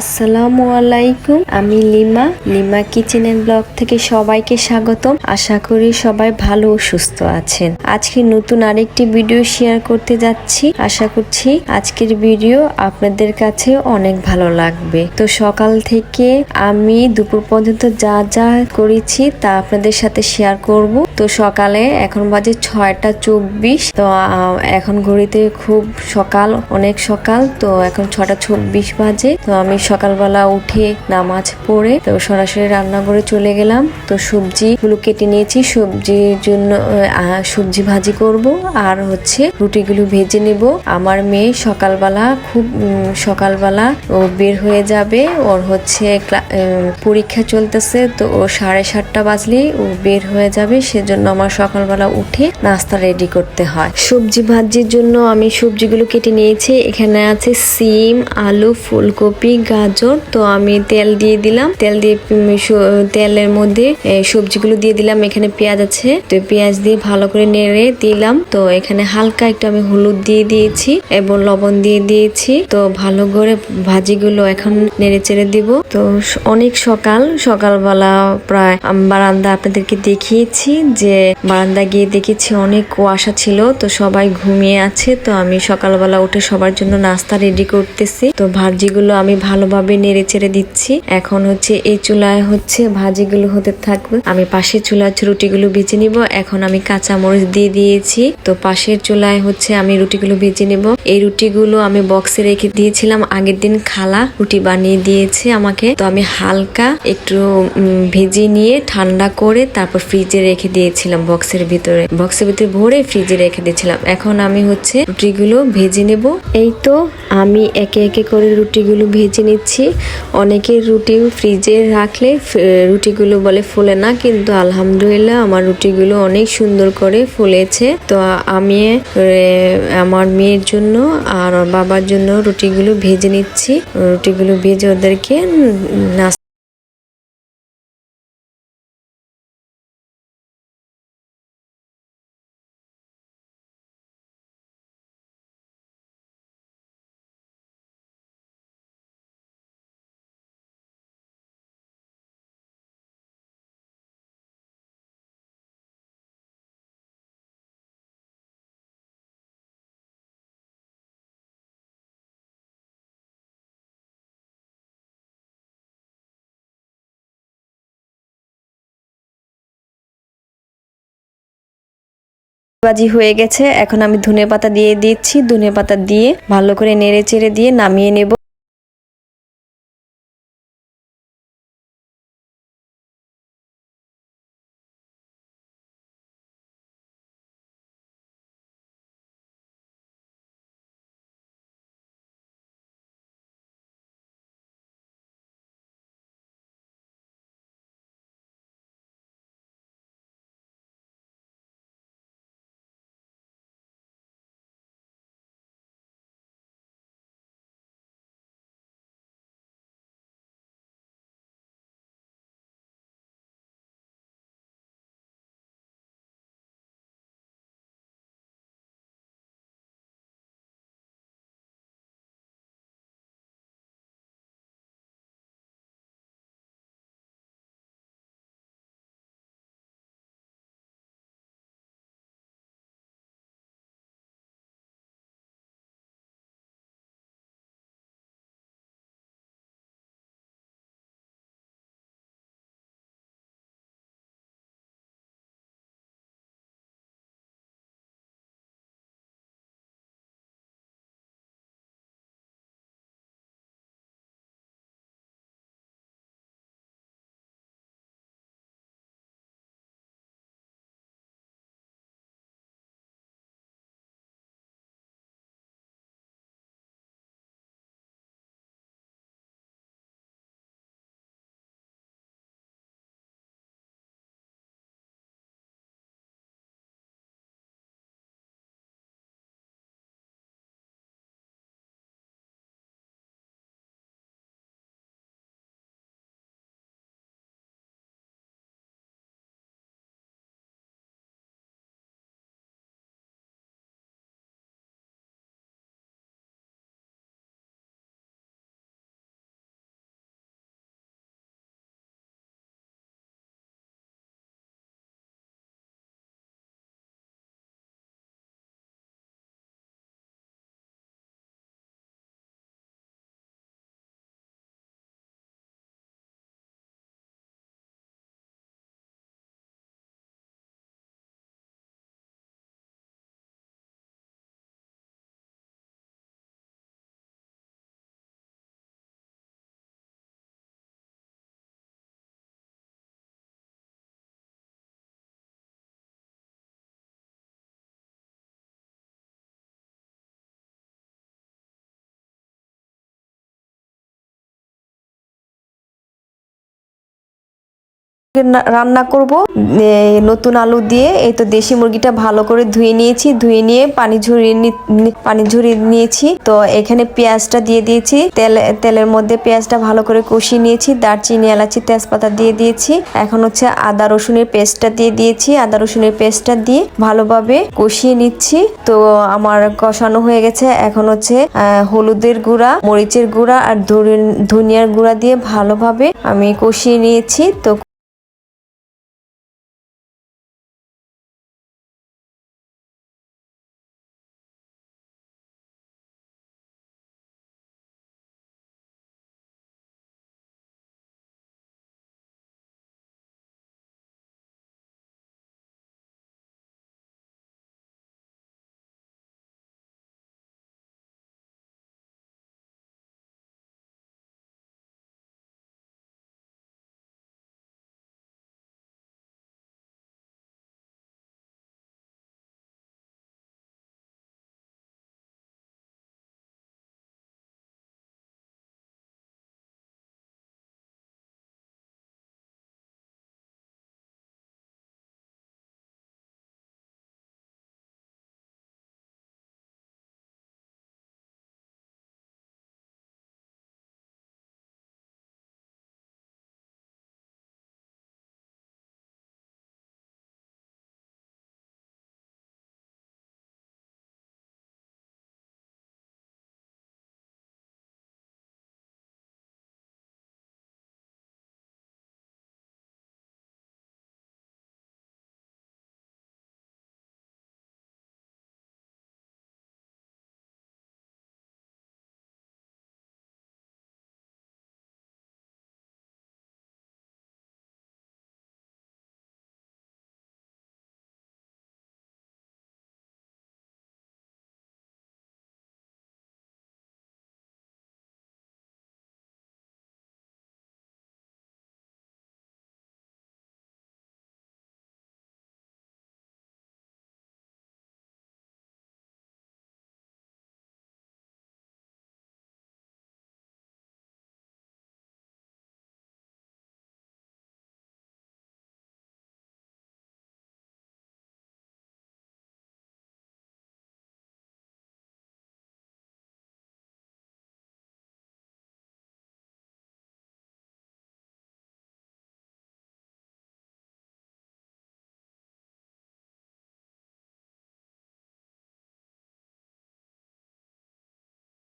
আসসালামু আলাইকুম, আমি Lima. Lima kitchen and blog থেকে সবাইকে স্বাগতম। আশা করি সবাই ভালো ও সুস্থ আছেন। আজকে নতুন আরেকটি ভিডিও শেয়ার করতে যাচ্ছি। আশা করছি আজকের ভিডিও আপনাদের কাছে অনেক ভালো লাগবে। তো সকাল থেকে আমি দুপুর পর্যন্ত যা যা করেছি তা আপনাদের সাথে শেয়ার করব। তো সকালে এখন বাজে ছয়টা চব্বিশ। তো এখন ঘড়িতে খুব সকাল, অনেক সকাল। তো এখন ছটা চব্বিশ বাজে। তো আমি সকালবেলা উঠে নামাজ পড়ে, তো সরাসরি রান্নাঘরে চলে গেলাম। তো সবজি গুলো কেটে নিয়েছি, সবজির জন্য সবজি ভাজি করব, আর হচ্ছে রুটিগুলো ভেজে নেব। আমার মেয়ে সকালবেলা খুব সকালবেলা ও বের হয়ে যাবে, ওর হচ্ছে পরীক্ষা চলতেছে, তো ও সাড়ে সাতটা বাজলেই ও বের হয়ে যাবে, সেজন্য আমার সকালবেলা উঠে নাস্তা রেডি করতে হয়। সবজি ভাজির জন্য আমি সবজিগুলো কেটে নিয়েছি, এখানে আছে সিম, আলু, ফুলকপি গাজর, তো আমি তেল দিয়ে দিলাম। তেল দিয়ে তেলের মধ্যে সবজিগুলো দিয়ে দিলাম। এখানে পেঁয়াজ আছে। তো পেঁয়াজ দিয়ে ভালো করে নেড়ে দিলাম। তো এখানে হালকা একটু আমি হলুদ দিয়ে দিয়েছি এবং লবণ দিয়ে দিয়েছি। তো ভালো করে ভাজিগুলো এখন নেড়ে চেড়ে দিব। তো অনেক সকাল। সকালবেলা প্রায় বারান্দা আপনাদেরকে দেখিয়েছি যে বারান্দা গিয়ে দেখেছি অনেক কুয়াশা ছিল। তো সবাই ঘুমিয়ে আছে। তো আমি সকালবেলা উঠে সবার জন্য নাস্তা রেডি করতেছি। তো ভাজিগুলো আমি ভালোভাবে নেড়ে চেড়ে দিচ্ছি। এখন হচ্ছে এই চুলায় হচ্ছে ভাজিগুলো হতে থাকবে। আমি পাশের হচ্ছে রুটিগুলো ভেজে নিব। এখন আমি কাঁচা মরিচ দিয়ে দিয়েছি। তো পাশের চুলায় হচ্ছে আমি রুটিগুলো ভেজে নিব। এই রুটিগুলো আমি বক্সে রেখে দিয়েছিলাম। আগের দিন খালা রুটি বানিয়ে দিয়েছে আমাকে। তো আমি হালকা একটু ভেজে নিয়ে ঠান্ডা করে তারপর ফ্রিজে রেখে দিয়েছিলাম বক্সের ভিতরে। বক্সের ভিতরে ভরে ফ্রিজে রেখে দিয়েছিলাম। এখন আমি হচ্ছে রুটিগুলো ভেজে নেব। এই তো আমি একে একে করে রুটিগুলো ভেজে নিচ্ছি। অনেকে রুটি ফ্রিজে রাখলে রুটিগুলো বলে ফোলে না, কিন্তু আলহামদুলিল্লাহ আমার রুটিগুলো অনেক সুন্দর করে ফুলেছে। তো আমি আমার মেয়ের জন্য আর বাবার জন্য রুটিগুলো ভেজে নিচ্ছি। রুটিগুলো ভেজে ওদেরকে নাস্তা ভাজি হয়ে গেছে। এখন আমি ধনে পাতা দিয়ে দিচ্ছি। ধনে পাতা দিয়ে ভালো করে নেড়ে চেড়ে দিয়ে নামিয়ে নেব। রান্না করব। নতুন আলু দিয়ে, এই তো দেশি মুরগিটা ভালো করে ধুয়ে নিয়েছি, ধুয়ে নিয়ে পানি ঝরিয়ে পানি ঝরিয়ে নিয়েছি। তো এখানে পেঁয়াজটা দিয়ে দিয়েছি, তেল, তেলের মধ্যে পেঁয়াজটা ভালো করে কষিয়ে নিয়েছি, দারচিনি, এলাচি, তেজপাতা দিয়ে দিয়েছি। এখন হচ্ছে আদা রসুনের পেস্টটা দিয়ে দিয়েছি, আদা রসুনের পেস্টটা দিয়ে ভালোভাবে কষিয়ে নিচ্ছি। তো আমার কষানো হয়ে গেছে, এখন হচ্ছে হলুদের গুঁড়া, মরিচের গুঁড়া আর ধনিয়ার গুঁড়া দিয়ে ভালোভাবে আমি কষিয়ে নিয়েছি। তো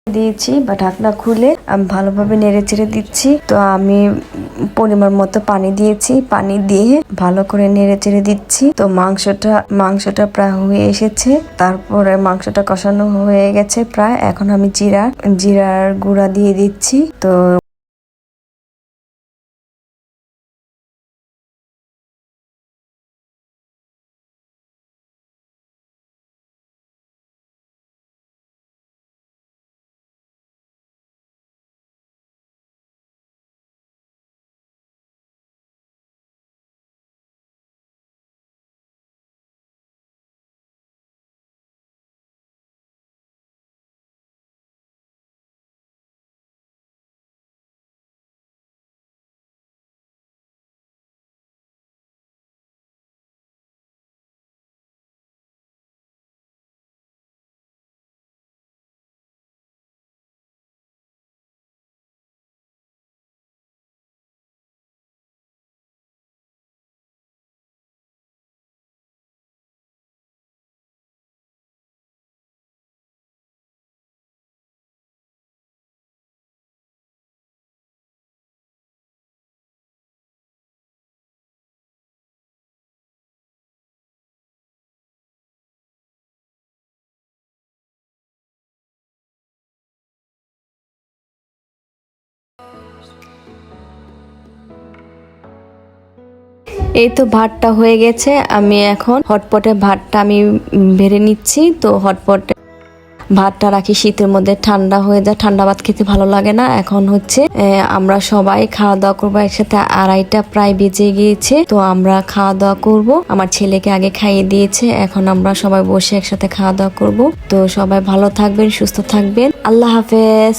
দিয়েছি বা ঢাকনা খুলে আমি ভালোভাবে নেড়ে চেড়ে দিচ্ছি। তো আমি পরিমাণ মতো পানি দিয়েছি। পানি দিয়ে ভালো করে নেড়ে চেড়ে দিচ্ছি। তো মাংসটা মাংসটা প্রায় হয়ে এসেছে। তারপরে মাংসটা কষানো হয়ে গেছে প্রায়। এখন আমি জিরা, জিরার গুঁড়া দিয়ে দিচ্ছি। তো এই তো ভাতটা হয়ে গেছে, আমি এখন হটপটে ভাতটা আমি বেড়ে নিচ্ছি। তো হটপটে ভাতটা রাখি শীতের মধ্যে, ঠান্ডা হয়ে যায়। ঠান্ডা ভাত খেতে ভালো লাগে না। এখন হচ্ছে আমরা সবাই খাওয়া দাওয়া করব, একসাথে আড়াইটা প্রায় বেজে গিয়েছে। তো আমরা খাওয়া দাওয়া করব। আমার ছেলেকে আগে খাইয়ে দিয়েছে, এখন আমরা সবাই বসে একসাথে খাওয়া দাওয়া করব। তো সবাই ভালো থাকবেন, সুস্থ থাকবেন। আল্লাহ হাফেজ।